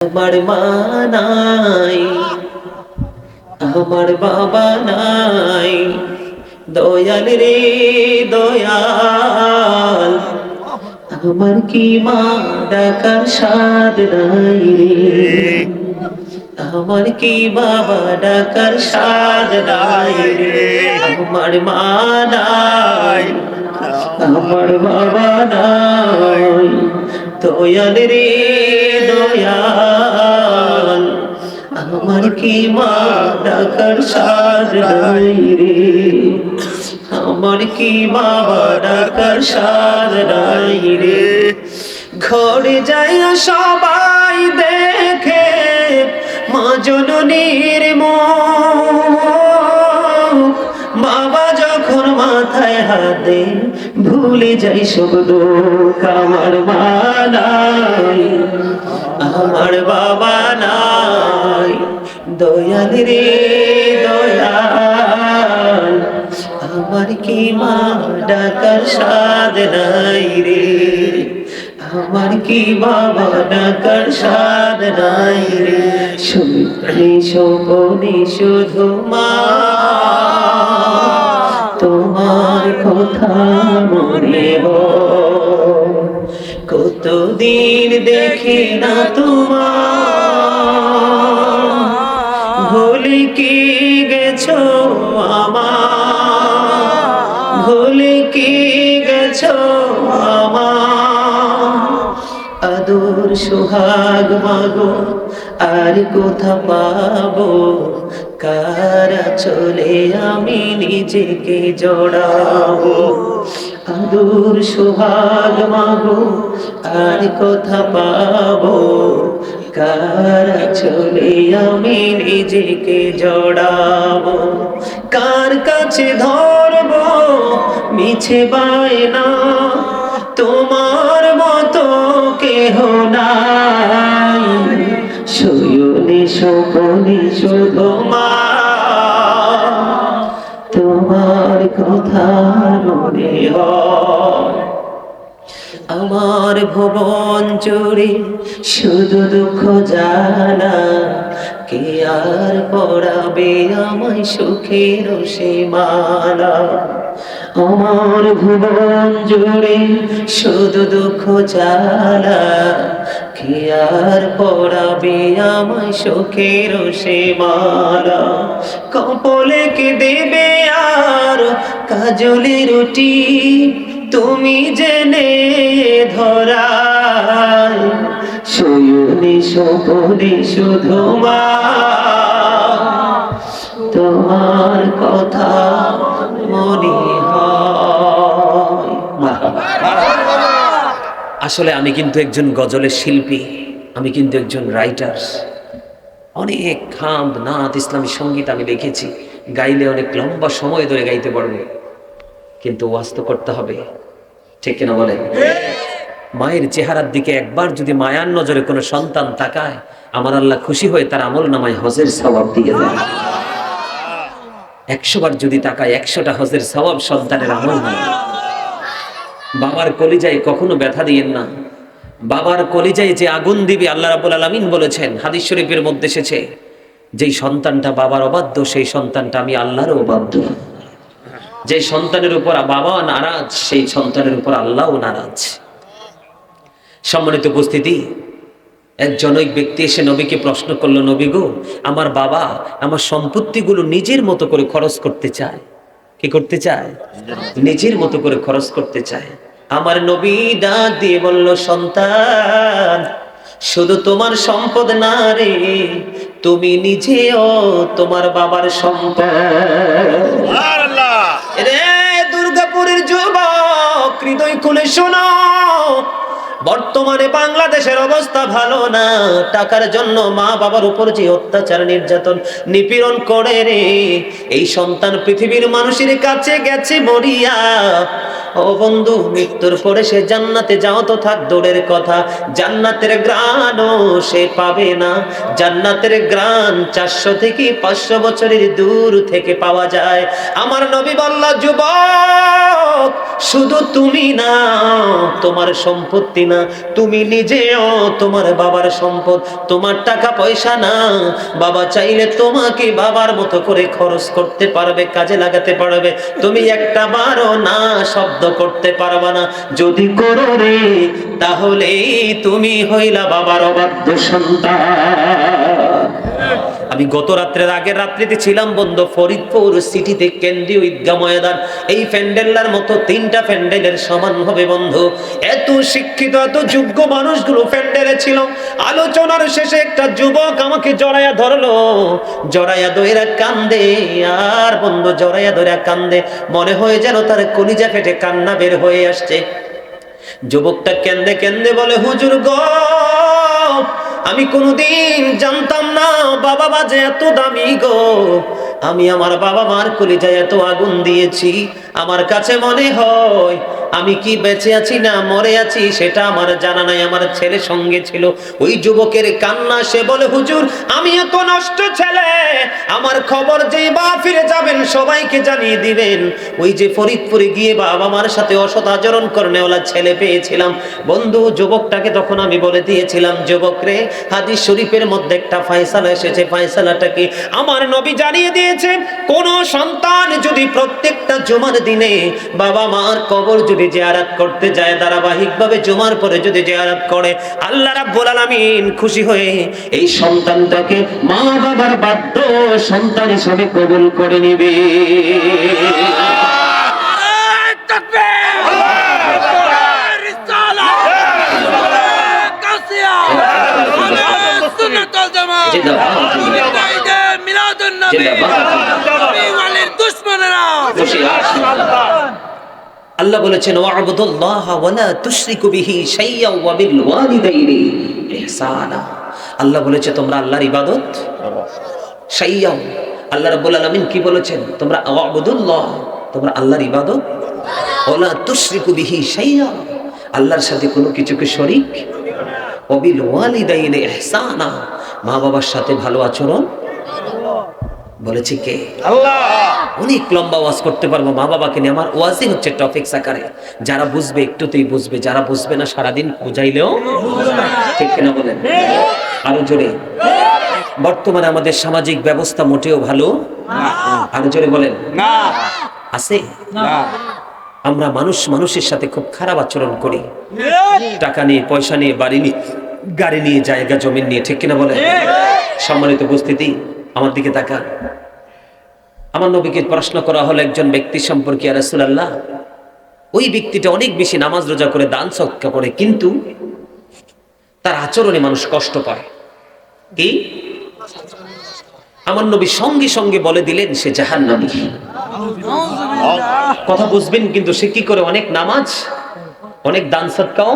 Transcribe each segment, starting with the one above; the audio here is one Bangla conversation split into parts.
আমার মা নাই, আমার বাবা নাই। দয়াল রে দয়াল, আমার কি মা ডাকার স্বাদ নাই রে? আমার কি বাবা ডাকার স্বাদ নাই রে? আমার মা নাই, আমার বাবা নাই। দয়াল রে দয়াল, আমার কি মা ডাকার সার রে? আমার কি বাবা ডাকার সার নাই রে? ঘরে যাই সবাই দেখে মা জননীর মুখ যখন মাথায় হাতে ভুলে যাই সব দুঃখ আমার মা নাই আমার বাবা নাই, দয়াল রে, দয়াল। আমার কি মা ডাকার সাদ নাই রে? আমার কি বাবা ডাকার সাদ নাই রে? শুনে শোভনে শুধু মা। তোমার কথা মনে কতদিন দেখি না তোমার। ভুলে কি গেছো আমার ভুলে কি গেছো আমার আদর সোহাগ মাগো, আর কোথা পাবো? কারা চলে আমি নিজেকে জড়াবো। আদর সোহাগ মাগো, আর কথা পাবো। কারা চলে আমি নিজেকে জড়াবো? কার কাছে ধরবো? মিছে বায়না, তোমার মতো কেহ নাই। শয়নে সপনে শুধু ভুবন জুড়ে শুধু দুঃখ জানা। কে আর পড়াবে আমায় সুখের সে মালা? আমার ভুবন জুড়ে শুধু দুঃখ জালা কে আর পড়াবে আমায় সুখের সে মালা? কপলে কে দেবে আর কাজলে রুটি তুমি জেনে ধরা শয়নে সপনে শুধু তোমার কথা মনে আসলে আমি কিন্তু একজন গজলের শিল্পী, আমি কিন্তু একজন রাইটার অনেক খাম নাথ ইসলামী সংগীত আমি লিখেছি, গাইলে অনেক লম্বা সময় ধরে গাইতে পারব। কিন্তু ওয়াজ তো করতে হবে। ঠিক কিনা বলে মায়ের চেহারার দিকে একবার যদি মায়ার নজরে কোনো সন্তান তাকায়, আমার আল্লাহ খুশি হয়ে তার আমল নামায় হজের সবাব দিয়ে দেয় একশো বার যদি তাকায়, একশোটা হজের সবাব সন্তানের আমল নামায়। বাবার কলিজায় কখনো ব্যথা দিয়েন না। বাবার কলিজায় যে আগুন দিবে, আল্লাহ রাবুল আলমিন বলেছেন, হাদিস শরীফের মধ্যে এসেছে, যেই সন্তানটা বাবার অবাধ্য, সেই সন্তানটা আমি আল্লাহরও অবাধ্য। যে সন্তানের উপর বাবা নারাজ, সেই সন্তানের উপর আল্লাহও নারাজ। সম্মানিত উপস্থিতি এক জনৈক ব্যক্তি এসে নবীকে প্রশ্ন করল, নবী গো, আমার বাবা আমার সম্পত্তিগুলো নিজের মতো করে খরচ করতে চায়। কি করতে চায়? নিজের মতো করে খরচ করতে চায়। আমার নবী ডাক দিয়ে বলল, সন্তান, শুধু তোমার সম্পদ না রে, তুমি নিজেও তোমার বাবার সম্পদ। হৃদয় খুলে শোনো, বর্তমানে বাংলাদেশের অবস্থা ভালো না। টাকার জন্য মা বাবার উপর যে অত্যাচার, নির্যাতন, নিপীড়ন করে রে, এই সন্তান পৃথিবীর মানুষের কাছে গেছে মরিয়া। ও বন্ধু, মৃত্যুর পরে সে জান্নাতে যাও তো থাক, দূরের কথা। জান্নাতের গ্রাণও সে পাবে না। জান্নাতের গ্রাণ চারশো থেকে পাঁচশো বছরের দূর থেকে পাওয়া যায়। আমার নবী বল্লা, যুবক, শুধু তুমি না, তোমার সম্পত্তি না। তুমি নিজেও তোমার বাবার সম্পদ। তোমার টাকা পয়সা না। বাবা চাইলে তোমাকে বাবার মতো করে খরচ করতে পারবে, কাজে লাগাতে পারবে। তুমি একটা বারো না শব্দ করতে পারবে না। যদি করো রে তাহলেই তুমি হইলা বাবার অবাধ্য সন্তান। আমি গত রাত্রের আগের রাত্রিতে ছিলাম বন্ধু ফরিদপুর সিটিতে কেন্দ্রীয় ঈদগা ময়দান। এই প্যান্ডেলার মতো তিনটা প্যান্ডেলের সমান হবে বন্ধু। এত শিক্ষিত, এত যোগ্য মানুষগুলো প্যান্ডেলে ছিল। আলোচনার শেষে একটা যুবক আমাকে জড়াইয়া ধরলো। জড়াইয়া দইরা কান্দে, আর বন্ধু, জড়াইয়া দইরা কান্দে। মনে হয় যেন তার কলিজা ফেটে কান্না বের হয়ে আসছে। যুবকটা কেন্দে কেন্দে বলে, হুজুর গ আমি কোনোদিন জানতাম না বাবা বাজে এত দামি গো। আমি আমার বাবা মার কলিজায় এত আগুন দিয়েছি। আমার কাছে মনে হয়, আমি কি বেঁচে আছি না মরে আছি সেটা আমার জানা নাই। আমার ছেলে সঙ্গে ছিল। ওই যুবকের কান্না সে বলে, হুজুর, আমি এত নষ্ট ছেলে। আমার খবর যে বা ফিরে যাবেন, সবাইকে জানিয়ে দিবেন। ওই যে ফরিদপুরে গিয়ে বাবা মার সাথে অসৎ আচরণ করনেওয়ালা ছেলে পেয়েছিলাম। বন্ধু, যুবকটাকে তখন আমি বলে দিয়েছিলাম, যুবক রে, হাদিস শরীফের মধ্যে একটা ফায়সালা এসেছে। ফায়সালাটা কি আমার নবী জানিয়ে দিয়েছে কোন সন্তান যদি প্রত্যেকটা জুমার দিনে বাবা মার কবর যদি জিয়ারাত করতে যায় ধারাবাহিকভাবে জুমার পরে যদি জিয়ারাত করে আল্লাহ রাব্বুল আলামিন খুশি হয়ে এই সন্তানটাকে মা বাবার বাধ্য সন্তান হিসেবে কবুল করে নেবে। আল্লাহ বলেছেন ওয়াবুদুল্লাহ ওয়ালা তুশরিকু বিহি শাইয়্যা ওয়া বিল ওয়ালিদাইনি ইহসানা। আল্লাহ বলেছে তোমরা আল্লাহর ইবাদত শাইয়্যা আল্লাহ রাব্বুল আলামিন কি বলেছেন? তোমরা ওয়াবুদুল্লাহ তোমরা আল্লাহর ইবাদত ওয়ালা তুশরিকু বিহি শাইয়্যা আল্লাহর সাথে কোনো কিছুকে শরীক ওয়ালিদাইনি ইহসানা। মা বাবার সাথে ভালো আচরণ বলেছে কে? আল্লাহ! অনেক লম্বা ওয়াজ করতে পারব মা বাবাকে নিয়ে। আমার ওয়াজই হচ্ছে টপিক আকারে। যারা বুঝবে একটুতেই বুঝবে। যারা বুঝবে না সারাদিন বুঝাইলেও ঠিক কিনা বলেন? আরও জোরে। বর্তমানে আমাদের সামাজিক ব্যবস্থা মোটেও ভালো আরও জোরে বলেন? না। আছে? আমরা মানুষ মানুষের সাথে খুব খারাপ আচরণ করি। টাকা নিয়ে পয়সা নিয়ে বাড়ি নিয়ে গাড়ি নিয়ে জায়গা জমি নিয়ে ঠিক কিনা বলেন? সম্মানিত উপস্থিতি আমার দিকে তাকান। আমার নবীকে প্রশ্ন করা হলো, একজন ব্যক্তি সম্পর্কে রাসূলুল্লাহ, ওই ব্যক্তিটা অনেক বেশি নামাজ রোজা করে দান সৎকা করে, কিন্তু তার আচরণে মানুষ কষ্ট পায়। কি? আমার নবী সঙ্গে সঙ্গে বলে দিলেন, সে জাহান্নামী। কথা বুঝবেন, কিন্তু সে কি করে? অনেক নামাজ, অনেক দান সৎকাও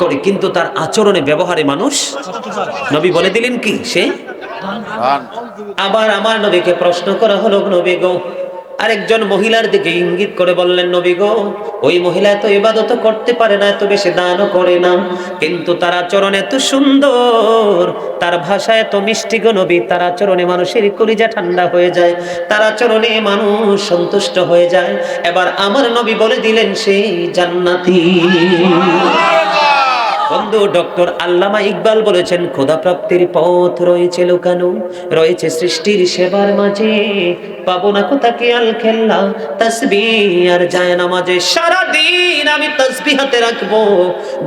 করে, কিন্তু তার আচরণে, ব্যবহারে মানুষ, নবী বলে দিলেন কি, সে আবার আমার নবীকে প্রশ্ন করা হলো, নবী গো, আরেকজন মহিলার দিকে ইঙ্গিত করে বললেন, নবী গো, ওই মহিলা এত ইবাদত করতে পারে না, এত বেশি দানও করে না। কিন্তু তার আচরণ এত সুন্দর, তার ভাষা এত মিষ্টি গো নবী, তার আচরণে মানুষের কলিজা ঠান্ডা হয়ে যায়, তার আচরণে মানুষ সন্তুষ্ট হয়ে যায়। এবার আমার নবী বলে দিলেন, সেই জান্নাতি। বন্ধু, ডক্টর আল্লামা ইকবাল বলেছেন পথ রয়েছে লুকানো, রয়েছে সৃষ্টির সেবার মাঝে। পাবো না তসবি। আর যায় সারাদিন আমি তসবি হাতে রাখব।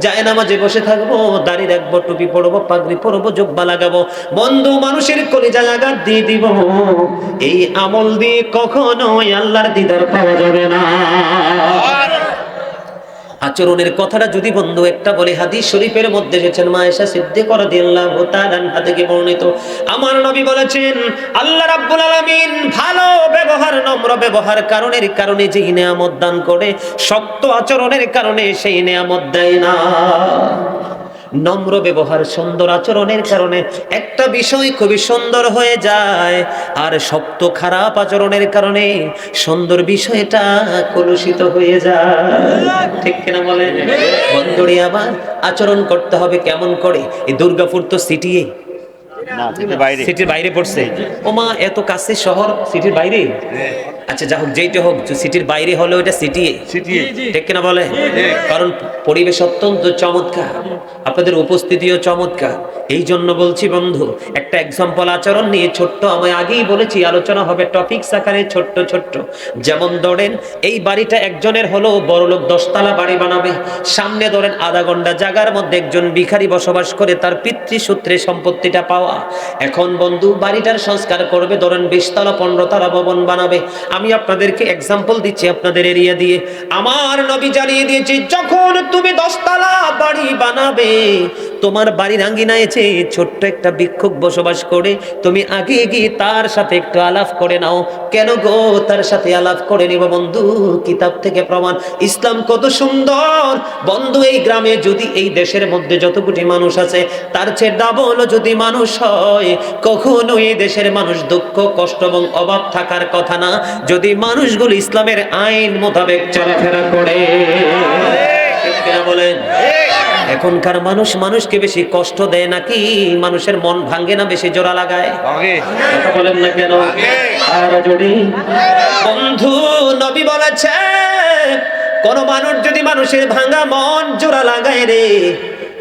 যায় বসে থাকব, দাড়ি রাখব, টুপি পরবো, পাগড়ি পরবো, জব্বা লাগাবো। বন্ধু, মানুষের কলিজা জায়গা দিয়ে দিব। এই আমল দিয়ে কখনোই আল্লাহর দিদার পাওয়া যাবে না। আচরণের কথাটা যদি বন্ধু একটা বলে, হাদিস শরীফের মধ্যে এসেছেন মায়েশা সিদ্দিক রাদিয়াল্লাহু তাআলা আনহা থেকে বর্ণিত। আমার নবী বলেছেন, আল্লাহ রাব্বুল আলামিন ভালো ব্যবহার, নম্র ব্যবহার কারণের কারণে যেই নিয়ামত দান করে, শক্ত আচরণের কারণে সেই নিয়ামত দেয় না। নম্র ব্যবহার, সুন্দর আচরণের কারণে একটা বিষয় খুবই সুন্দর হয়ে যায় আর শক্ত, খারাপ আচরণের কারণে সুন্দর বিষয়টা কলুষিত হয়ে যায়। ঠিক কিনা বলেন? বন্ধুরি আবার আচরণ করতে হবে কেমন করে? এই দুর্গাপুর তো সিটি সিটির বাইরে। পড়ছে। ও মা এত কাছে শহর সিটির বাইরে? আচ্ছা যা হোক যেইটা হোক সিটির বাইরে হলেও এটা সিটি ঠিক কিনা বলে? কারণ পরিবেশ অত্যন্ত চমৎকার। আপনাদের উপস্থিতিও চমৎকার। এই জন্য বলছি বন্ধু একটা এক্সাম্পল আচরণ নিয়ে ছোট্ট আমি আগেই বলেছি আলোচনা হবে টপিক আকারে ছোট্ট ছোট্ট। যেমন ধরেন এই বাড়িটা একজনের হলো বড় লোক দশতলা বাড়ি বানাবে। সামনে ধরেন আধা ঘণ্টা জায়গার মধ্যে একজন ভিখারি বসবাস করে তার পিতৃসূত্রে সম্পত্তিটা পাওয়া। এখন বন্ধু, বাড়িটার সংস্কার করবে, ধরেন বিশতলা পনেরো তলা ভবন বানাবে। আমি আপনাদেরকে এক্সাম্পল দিচ্ছি আপনাদের এরিয়া দিয়ে। আমার নবী জানিয়ে দিয়েছি, যখন তুমি দশতলা বাড়ি বানাবে, তোমার বাড়ির আঙ্গিনায় যে ছোট্ট একটা বিক্ষোভ বসবাস করে, তুমি আগে গিয়ে তার সাথে একটু আলাপ করে নাও। কেন গো? তার সাথে আলাপ করে নিব বন্ধু, কিতাব থেকে প্রমাণ। ইসলাম কত সুন্দর। বন্ধু, এই গ্রামে যদি এই দেশের মধ্যে যত কোটি মানুষ আছে, তার চেয়ে ডাবল যদি মানুষ হয়। কখনো এই দেশের মানুষ দুঃখ কষ্ট এবং অভাব থাকার কথা না। যদি মানুষগুলো ইসলামের আইন মোতাবেক চলাফেরা করে। বলেন? এখনকার মানুষ মানুষকে বেশি কষ্ট দেয় নাকি? মানুষের মন ভাঙ্গে না বেশি জোড়া লাগায়? বলেন না কেন? আর বন্ধু নবী বলেছে কোন মানুষ যদি মানুষের ভাঙা মন জোড়া লাগায় রে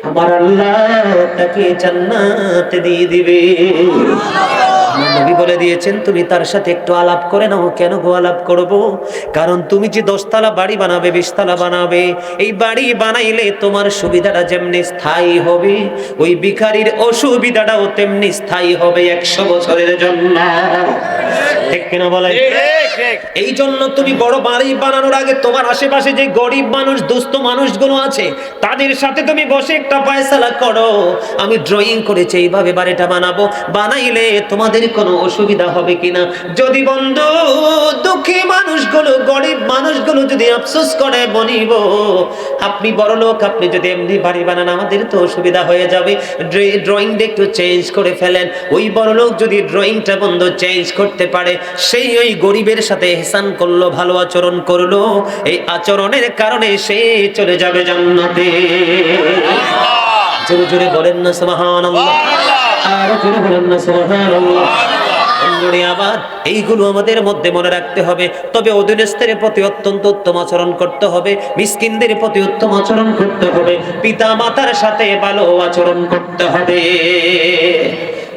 আমার আল্লাহ তাকে জান্নাত দিয়ে দিবে। আমার নবী বলে দিয়েছেন তুমি তার সাথে একটু আলাপ করে নাও কেন গো আলাপ করব? কারণ তুমি যে দশতলা বাড়ি বানাবে বিশতলা বানাবে এই বাড়ি বানাইলে তোমার সুবিধাটা যেমনি স্থায়ী হবে ওই ভিখারির অসুবিধাটাও তেমনি স্থায়ী হবে একশো বছরের জন্য। ঠিক কিনা বলে এই জন্য তুমি বড় বাড়ি বানানোর আগে তোমার আশেপাশে যে গরিব মানুষ দুস্থ মানুষগুলো আছে তাদের সাথে তুমি বসে একটা পয়সালা করো। আমি ড্রয়িং করেছি এইভাবে বাড়িটা বানাবো। বানাইলে তোমাদের কোনো অসুবিধা হবে কিনা? যদি বন্ধু দুঃখী মানুষগুলো গরিব মানুষগুলো যদি আফসোস করে বনিব আপনি বড় লোক আপনি যদি এমনি বাড়ি বানান আমাদের তো অসুবিধা হয়ে যাবে। ড্রয়িংটা একটু চেঞ্জ করে ফেলেন। ওই বড় লোক যদি ড্রয়িংটা বন্ধু চেঞ্জ করতে পারে সেই ওই গরিবের সাথে হেসান করল ভালো আচরণ করল। এই আচরণের কারণে সে চলে যাবে জান্নাতে। জোরে জোরে বলেন না সুবহানাল্লাহ। আর জোরে বলেন না সুবহানাল্লাহ। আবার এইগুলো আমাদের মধ্যে মনে রাখতে হবে। তবে অধীনস্থের প্রতি অত্যন্ত উত্তম আচরণ করতে হবে। মিসকিনদের প্রতি উত্তম আচরণ করতে হবে। পিতা মাতার সাথে ভালো আচরণ করতে হবে।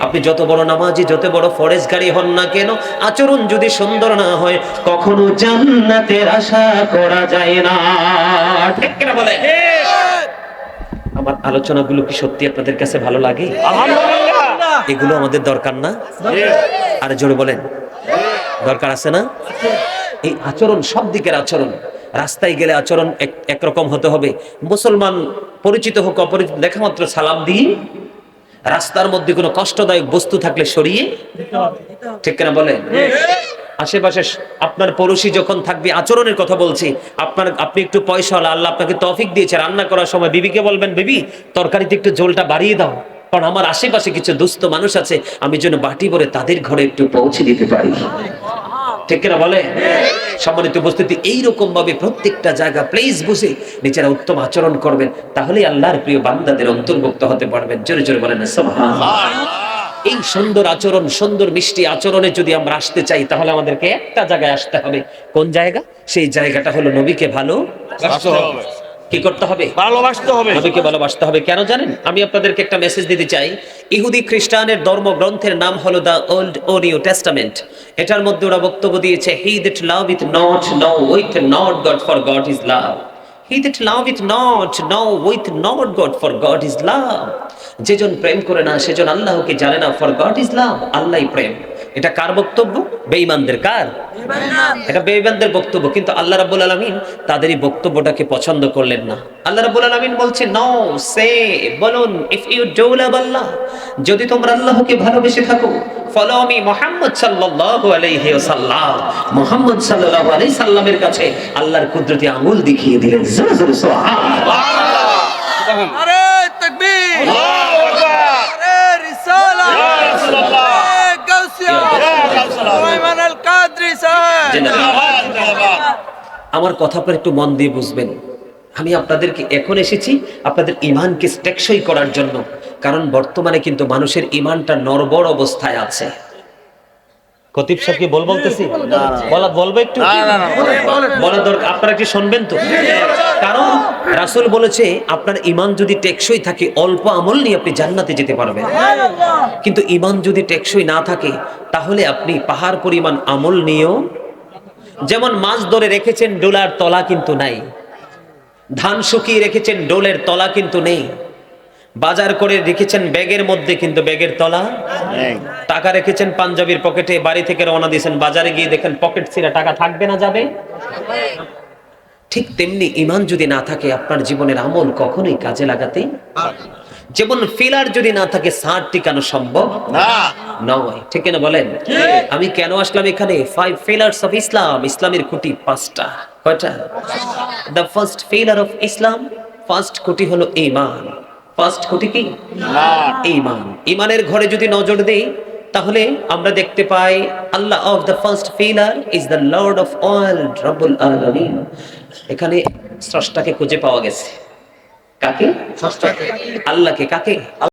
আপনি যত বড় নামাজি যত বড় ফরেস্ট গাড়ি হন না কেন আচরণ যদি সুন্দর না হয় কখনো জান্নাতের আশা করা যায় না। ঠিক কিনা বলে? আমার আলোচনাগুলো কি সত্যি আপনাদের কাছে ভালো লাগে? আলহামদুলিল্লাহ। এগুলো আমাদের দরকার না। আর জোরে বলেন। দরকার আছে না? এই আচরণ, সব দিকের আচরণ। রাস্তায় গেলে আচরণ একরকম হতে হবে। মুসলমান পরিচিত হোক, অপরিচিত দেখা মাত্র সালাম দিয়ে রাস্তার মধ্যে কোনো কষ্টদায়ক বস্তু থাকলে সরিয়ে ঠিক কিনা বলেন? আশেপাশে আপনার পড়োশি যখন থাকবে, আচরণের কথা বলছি। আপনার, আপনি একটু পয়সা হলো আল্লাহ আপনাকে তফিক দিয়েছে। রান্না করার সময় বিবিকে বলবেন, বিবি, তরকারিতে একটু ঝোলটা বাড়িয়ে দাও। কারণ আমার আশেপাশে কিছু দুস্থ মানুষ আছে, আমি যেন বাটি ভরে তাদের ঘরে একটু পৌঁছে দিতে পারি। ঠিক কিনা বলে? সম্মানিত উপস্থিতি এইরকম ভাবে প্রত্যেকটা জায়গা প্লেস বুঝে নিজেরা উত্তম আচরণ করবেন তাহলে আল্লাহর প্রিয় বান্দাদের অন্তর্ভুক্ত হতে পারবেন। জোরে জোরে বলেন এই সুন্দর আচরণ, সুন্দর মিষ্টি আচরণে যদি আমরা আসতে চাই, তাহলে আমাদেরকে একটা জায়গায় আসতে হবে। কোন জায়গা? সেই জায়গাটা হলো নবীকে ভালো কি করতে হবে? ভালোবাসতে হবে। নবীকে ভালোবাসতে হবে। কেন জানেন? আমি আপনাদেরকে একটা মেসেজ দিতে চাই। ইহুদি খ্রিস্টানের ধর্মগ্রন্থের নাম হলো দ্য ওল্ড ও নিউ টেস্টামেন্ট এটার মধ্যে ওরা বক্তব্য দিয়েছে he that loveth not knoweth not God for God is love he that loveth not knoweth not God for God is love যেজন প্রেম করে না সেজন আল্লাহকে জানে না ফর গড ইজ লাভ আল্লাহই প্রেম। এটা কার বক্তব্য? বেঈমানদের কার? এটা বেঈমানদের বক্তব্য। কিন্তু আল্লাহ রাব্বুল আলামিন তাদের এই বক্তব্যটাকে পছন্দ করলেন না। আল্লাহ রাব্বুল আলামিন বলছে নো সে বলুন if you do love Allah যদি তোমরা আল্লাহকে ভালোবেসে থাকো ফলো মি মুহাম্মদ সাল্লাল্লাহু আলাইহি ওয়াসাল্লাম। মুহাম্মদ সাল্লাল্লাহু আলাইহি সাল্লামের কাছে আল্লাহর কুদরতি আঙুল দেখিয়ে দিলেন। জোরে জোরে সুবহানাল্লাহ। আরে তকবীর। আল্লাহু। আমার কথা আপনারা একটু মন দিয়ে বুঝবেন। আমি আপনাদেরকে এখন এসেছি আপনাদের ইমানকে টেকসই করার জন্য কারণ বর্তমানে কিন্তু মানুষের ইমানটা নরবর অবস্থায় আছে। খতিব সাহেব কি বল বলতেছি? বলা বলবে একটু? বলার দরকার আপনারা কি শুনবেন তো? কারণ রাসূল বলেছে আপনার ইমান যদি টেকসই থাকে অল্প আমল নিয়ে আপনি জান্নাতে যেতে পারবেন। কিন্তু ইমান যদি টেকসই না থাকে তাহলে আপনি পাহাড় পরিমাণ আমল নিয়েও যেমন মাছ ধরে রেখেছেন ডোলার তলা কিন্তু নাই। ধান শুকিয়ে রেখেছেন ডোলের তলা কিন্তু নেই। বাজার করে রেখেছেন ব্যাগের মধ্যে কিন্তু ব্যাগের তলা টাকা রেখেছেন পাঞ্জাবির পকেটে বাড়ি থেকে রওনা দিয়েছেন বাজারে গিয়ে দেখেন পকেট ছিঁড়া টাকা থাকবে না যাবে? ঠিক তেমনি ইমান যদি না থাকে আপনার জীবনের আমল কখনোই কাজে লাগাতে যেমন ফিলার যদি না থাকে সার টিকানো সম্ভব না। নয়। ঠিক না বলেন? আমি কেন আসলাম এখানে? ফাইভ ফেলার্স অফ ইসলাম ইসলামের খুঁটি পাঁচটা। কয়টা? The first pillar of Islam first খুঁটি হলো ইমান ফার্স্ট খুঁটি কি? ইমান ইমানের ঘরে যদি নজর দেই তাহলে আমরা দেখতে পাই Allah of the first pillar is the lord of all রব্বুল আলামিন। এখানে স্রষ্টাকে খুঁজে পাওয়া গেছে। কাকে? আল্লাহকে। কাকে?